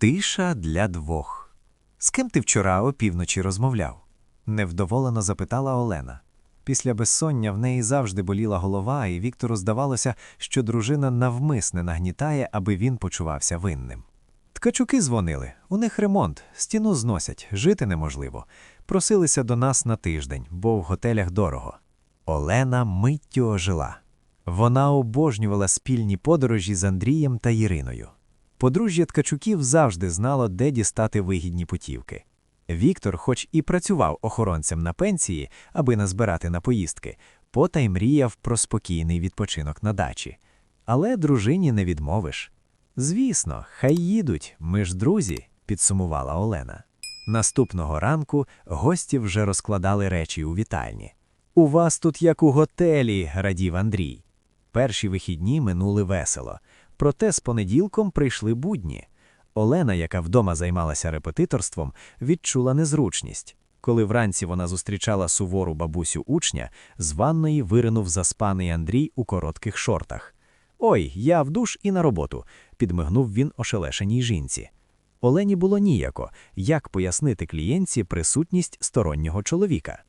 Тиша для двох. З ким ти вчора опівночі розмовляв? невдоволено запитала Олена. Після безсоння в неї завжди боліла голова, і Віктору здавалося, що дружина навмисне нагнітає, аби він почувався винним. Ткачуки дзвонили, у них ремонт, стіну зносять, жити неможливо. Просилися до нас на тиждень, бо в готелях дорого. Олена миттю ожила. Вона обожнювала спільні подорожі з Андрієм та Іриною. Подружжя Ткачуків завжди знало, де дістати вигідні путівки. Віктор, хоч і працював охоронцем на пенсії, аби назбирати на поїздки, потай мріяв про спокійний відпочинок на дачі. Але дружині не відмовиш. Звісно, хай їдуть, ми ж друзі, підсумувала Олена. Наступного ранку гості вже розкладали речі у вітальні. У вас тут як у готелі, радів Андрій. Перші вихідні минули весело, проте з понеділком прийшли будні. Олена, яка вдома займалася репетиторством, відчула незручність. Коли вранці вона зустрічала сувору бабусю учня, з ванної виринув заспаний Андрій у коротких шортах. Ой, я в душ і на роботу, підмигнув він ошелешеній жінці. Олені було ніяко, як пояснити клієнтці присутність стороннього чоловіка.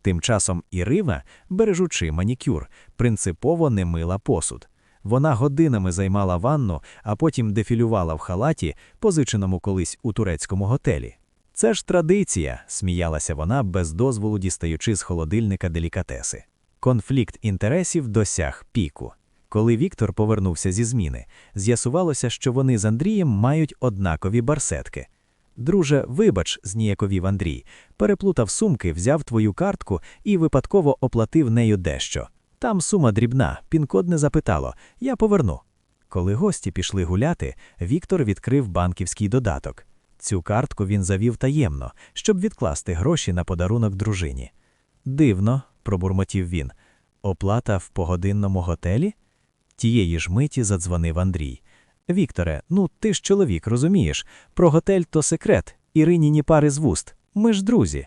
Тим часом Ірина, бережучи манікюр, принципово не мила посуд. Вона годинами займала ванну, а потім дефілювала в халаті, позиченому колись у турецькому готелі. Це ж традиція, сміялася вона, без дозволу дістаючи з холодильника делікатеси. Конфлікт інтересів досяг піку. Коли Віктор повернувся зі зміни, з'ясувалося, що вони з Андрієм мають однакові барсетки. Друже, вибач, зніяковів Андрій, переплутав сумки, взяв твою картку і випадково оплатив нею дещо. Там сума дрібна, пін-код не запитало, я поверну. Коли гості пішли гуляти, Віктор відкрив банківський додаток. Цю картку він завів таємно, щоб відкласти гроші на подарунок дружині. Дивно, пробурмотів він. Оплата в погодинному готелі? Тієї ж миті задзвонив Андрій. Вікторе, ну ти ж чоловік, розумієш, про готель то секрет, Іриніні пари з вуст. Ми ж друзі.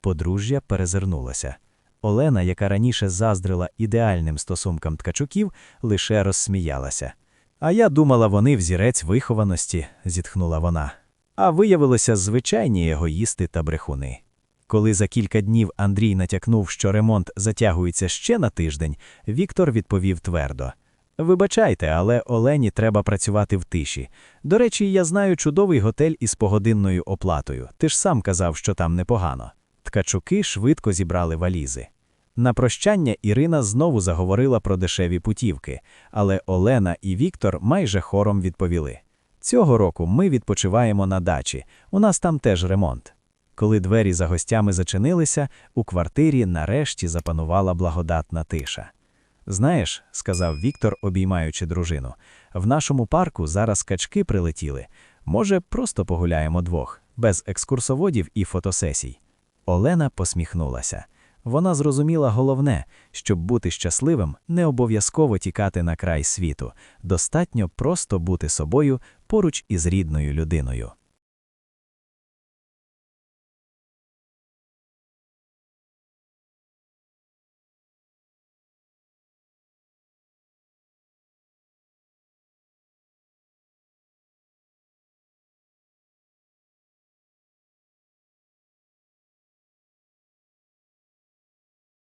Подружжя перезирнулося. Олена, яка раніше заздрила ідеальним стосункам ткачуків, лише розсміялася. А я думала, вони взірець вихованості, зітхнула вона. А виявилося звичайні егоїсти та брехуни. Коли за кілька днів Андрій натякнув, що ремонт затягується ще на тиждень, Віктор відповів твердо. Вибачайте, але Олені треба працювати в тиші. До речі, я знаю чудовий готель із погодинною оплатою. Ти ж сам казав, що там непогано. Ткачуки швидко зібрали валізи. На прощання Ірина знову заговорила про дешеві путівки, але Олена і Віктор майже хором відповіли: Цього року ми відпочиваємо на дачі, у нас там теж ремонт. Коли двері за гостями зачинилися, у квартирі нарешті запанувала благодатна тиша. Знаєш, сказав Віктор, обіймаючи дружину, в нашому парку зараз качки прилетіли. Може, просто погуляємо двох, без екскурсоводів і фотосесій. Олена посміхнулася. Вона зрозуміла головне, щоб бути щасливим, не обов'язково тікати на край світу, достатньо просто бути собою поруч із рідною людиною.